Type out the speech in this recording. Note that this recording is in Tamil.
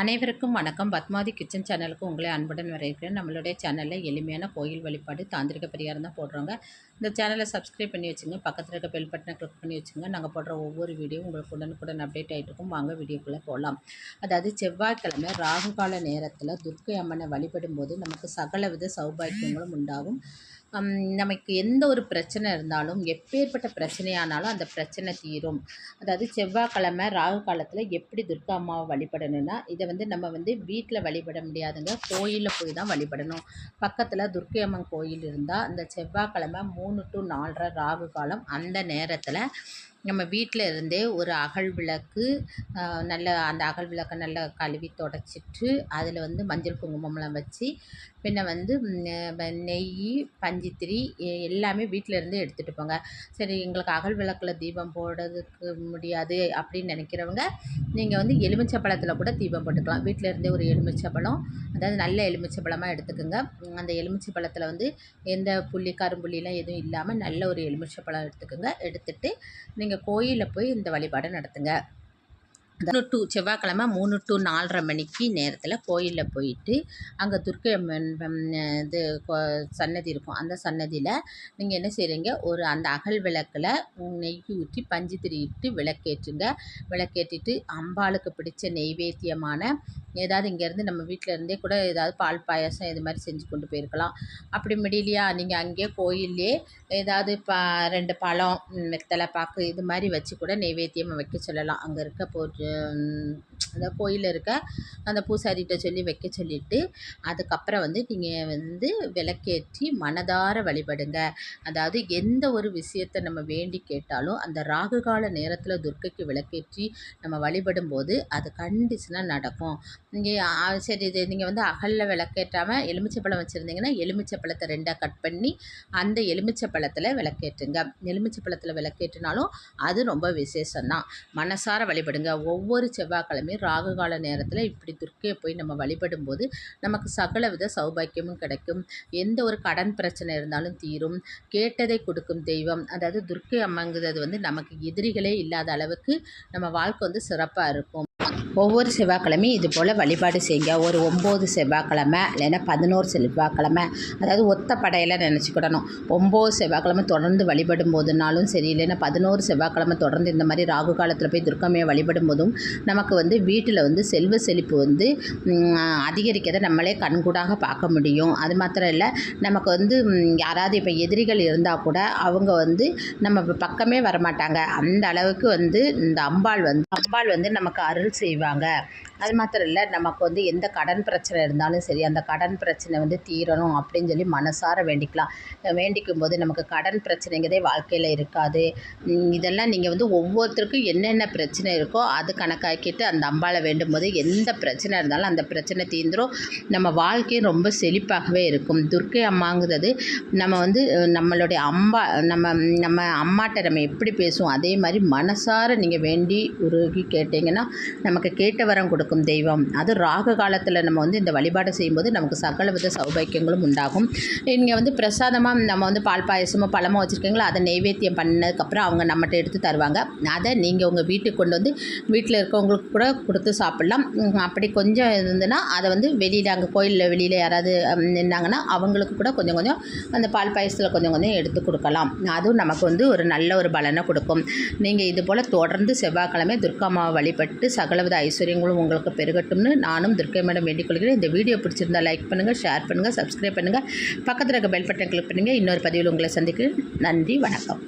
அனைவருக்கும் வணக்கம். பத்மாதி கிச்சன் சேனலுக்கு உங்களை அன்புடன் வரவேற்கிறேன். நம்மளுடைய சேனலில் எளிமையான கோயில் வழிபாடு தாந்திரிக பரிகாரம் தான் போடுறோங்க. இந்த சேனலை சப்ஸ்கிரைப் பண்ணி வச்சுங்க. பக்கத்தில் இருக்க பெல் பட்டனை கிளிக் பண்ணி வச்சுங்க. நாங்கள் போடுற ஒவ்வொரு வீடியோ உங்களுக்கு உடனுக்குடன் அப்டேட் ஆகிட்டு இருக்கும். வாங்க வீடியோக்குள்ளே போகலாம் அதாவது செவ்வாய்க்கிழமை ராகு கால நேரத்தில் துர்க்கை அம்மனை வழிபடும் போது நமக்கு சகலவித சௌபாக்கியங்களும் உண்டாகும். நமக்கு எந்த ஒரு பிரச்சனை இருந்தாலும் எப்பேற்பட்ட பிரச்சனையானாலும் அந்த பிரச்சனை தீரும். அதாவது செவ்வாய்க்கிழமை ராகு காலத்தில் எப்படி துர்கா அம்மாவை வழிபடணும்னா இதை வந்து நம்ம வந்து வீட்டில் வழிபட முடியாதுங்க. கோயிலில் போய் தான் வழிபடணும். பக்கத்தில் துர்க்கை அம்மன் கோயில் இருந்தால் அந்த செவ்வாய்க்கிழமை மூணு டு நாலரை ராகு காலம் அந்த நேரத்தில் நம்ம வீட்டில் இருந்தே ஒரு அகல் விளக்கு நல்ல அந்த அகல் விளக்கை நல்லா கழுவி தொடச்சிட்டு அதில் வந்து மஞ்சள் குங்குமம்லாம் வச்சு பின்ன வந்து நெய் பஞ்சுத்திரி எல்லாமே வீட்டில் இருந்து எடுத்துகிட்டு போங்க. சரி எங்களுக்கு அகல் விளக்கில் தீபம் போடுறதுக்கு முடியாது அப்படின்னு நினைக்கிறவங்க நீங்கள் வந்து எலுமிச்சை பழத்தில் கூட தீபம் போட்டுக்கலாம். வீட்டில் இருந்தே ஒரு எலுமிச்சை பழம் அதாவது நல்ல எலுமிச்சை பழமாக எடுத்துக்கோங்க. அந்த எலுமிச்சை பழத்தில் வந்து எந்த புள்ளி கரும்புள்ளிலாம் எதுவும் இல்லாமல் நல்ல ஒரு எலுமிச்சை பழம் எடுத்துக்கோங்க. எடுத்துகிட்டு நீங்கள் கோயிலில் போய் இந்த வழிபாடை நடத்துங்க. மூணு டு செவ்வாய்க்கிழமை மூணு டு நாலரை மணிக்கு நேரத்தில் கோயிலில் போயிட்டு அங்கே துர்க்கை அம்மன் இது சன்னதி இருக்கும். அந்த சன்னதியில் நீங்கள் என்ன செய்கிறீங்க ஒரு அந்த அகல் விளக்கில் நெய் ஊற்றி பஞ்சு திரியிட்டு விளக்கேற்றுங்க. விளக்கேற்றிட்டு அம்பாளுக்கு பிடிச்ச நெய்வேத்தியமான ஏதாவது இங்கேருந்து நம்ம வீட்டில் இருந்தே கூட ஏதாவது பால் பாயாசம் இது மாதிரி செஞ்சு கொண்டு போயிருக்கலாம். அப்படி முடியலையா? நீங்கள் அங்கேயே கோயிலே ஏதாவது பா ரெண்டு பழம் வெத்தலை பாக்கு இது மாதிரி வச்சு கூட நெய்வேத்தியம் வைக்க சொல்லலாம். அங்கே இருக்க போட்டு அந்த கோயிலில் இருக்க அந்த பூசாரிகிட்ட சொல்லி வைக்க சொல்லிவிட்டு அதுக்கப்புறம் வந்து நீங்கள் வந்து விளக்கேற்றி மனதார வழிபடுங்க. அதாவது எந்த ஒரு விஷயத்தை நம்ம வேண்டி கேட்டாலும் அந்த ராகு கால நேரத்தில் துர்க்கைக்கு விளக்கேற்றி நம்ம வழிபடும் போது அது கண்டிஷனாக நடக்கும். நீங்கள் சரி இது நீங்கள் வந்து அகலில் விளக்கேற்றாமல் எலுமிச்சை பழம் வச்சுருந்தீங்கன்னா எலுமிச்சை பழத்தை ரெண்டாக கட் பண்ணி அந்த எலுமிச்சை பழத்தில் விளக்கேற்றுங்க. எலுமிச்சை பழத்தில் விளக்கேற்றினாலும் அது ரொம்ப விசேஷம்தான். மனசார வழிபடுங்க. ஒவ்வொரு செவ்வாய்க்கிழமையும் ராகு கால நேரத்தில் இப்படி துர்க்கையை போய் நம்ம வழிபடும் போது நமக்கு சகல வித சௌபாக்கியமும் கிடைக்கும். எந்த ஒரு கடன் பிரச்சனை இருந்தாலும் தீரும். கேட்டதை கொடுக்கும் தெய்வம். அதாவது துர்க்கை அம்மங்கிறது வந்து நமக்கு எதிரிகளே இல்லாத அளவுக்கு நம்ம வாழ்க்கை வந்து சிறப்பாக இருக்கும். ஒவ்வொரு செவ்வாய்க்கிழமையும் இது போல் வழிபாடு செய்யுங்க. ஒரு ஒம்பது செவ்வாய்க்கிழமை இல்லைன்னா பதினோரு செவ்வாய்க்கிழமை. அதாவது ஒத்த படையில் நினச்சிக்கிடணும். ஒம்பது செவ்வாய்க்கிழமை தொடர்ந்து வழிபடும் போதுனாலும் சரி இல்லைன்னா பதினோரு செவ்வாய்க்கிழமை தொடர்ந்து இந்த மாதிரி ராகு காலத்தில் போய் துர்க்கமையை வழிபடும் போதும் நமக்கு வந்து வீட்டில் வந்து செல்வ செழிப்பு வந்து அதிகரிக்கிறத நம்மளே கண்கூடாக பார்க்க முடியும். அது மாத்திரம் இல்லை நமக்கு வந்து யாராவது இப்போ எதிரிகள் இருந்தால் கூட அவங்க வந்து நம்ம பக்கமே வரமாட்டாங்க. அந்த அளவுக்கு வந்து இந்த அம்பாள் வந்து அம்பாள் வந்து நமக்கு அருள் செய்வாங்க அது மாத்திரம் இல்லை நமக்கு வந்து எந்த கடன் பிரச்சனை இருந்தாலும் சரி அந்த கடன் பிரச்சனை வந்து தீரணும் அப்படின்னு சொல்லி மனசார வேண்டிக்கலாம். வேண்டிக்கும் போது நமக்கு கடன் பிரச்சனைங்கிறதே வாழ்க்கையில் இருக்காது. இதெல்லாம் நீங்கள் வந்து ஒவ்வொருத்தருக்கும் என்னென்ன பிரச்சனை இருக்கோ அது கணக்காக்கிட்டு அந்த அம்பாவை வேண்டும் போது எந்த பிரச்சனை இருந்தாலும் அந்த பிரச்சனை தீர்ந்துடும் நம்ம வாழ்க்கையும் ரொம்ப செழிப்பாகவே இருக்கும். துர்க்கை அம்மாங்கிறது நம்ம வந்து நம்மளுடைய அம்பா நம்ம நம்ம அம்மாட்ட நம்ம எப்படி பேசுவோம் அதே மாதிரி மனசார நீங்கள் வேண்டி உருகி கேட்டிங்கன்னா நமக்கு கேட்ட வரம் கொடுக்கும் தெய்வம். அது ராக காலத்தில் நம்ம வந்து இந்த வழிபாடு செய்யும்போது நமக்கு சகல வித சௌபாக்கியங்களும் உண்டாகும். இங்கே வந்து பிரசாதமாக நம்ம வந்து பால் பாயசமோ பழமோ வச்சுருக்கீங்களோ? அதை நெய்வேத்தியம் பண்ணதுக்கப்புறம் அவங்க நம்மகிட்ட எடுத்து தருவாங்க. அதை நீங்கள் உங்கள் வீட்டுக்கு கொண்டு வந்து வீட்டில் இருக்கவங்களுக்கு கூட கொடுத்து சாப்பிட்லாம். அப்படி கொஞ்சம் இருந்ததுன்னா அதை வந்து வெளியில் அங்கே கோயிலில் வெளியில் யாராவது நின்னாங்கன்னா அவங்களுக்கு கூட கொஞ்சம் கொஞ்சம் அந்த பால் பாயசத்தில் கொஞ்சம் கொஞ்சம் எடுத்து கொடுக்கலாம். அதுவும் நமக்கு வந்து ஒரு நல்ல ஒரு பலனை கொடுக்கும். நீங்கள் இது போல் தொடர்ந்து செவ்வாய்க்கிழமை துர்காமாவை வழிபட்டு சகலவித ஐஸ்வர்யங்களும் உங்களுக்கு பெருகட்டும்னு நானும் துர்க்கை மேடம் வேண்டிக் கொள்கிறேன். இந்த வீடியோ பிடிச்சிருந்தா லைக் பண்ணுங்கள் ஷேர் பண்ணுங்கள் சப்ஸ்கிரைப் பண்ணுங்கள் பக்கத்தில் இருக்க பெல் பட்டன் கிளிக் பண்ணுங்கள் இன்னொரு பதிவில் உங்களை சந்திக்கிறேன். நன்றி வணக்கம்.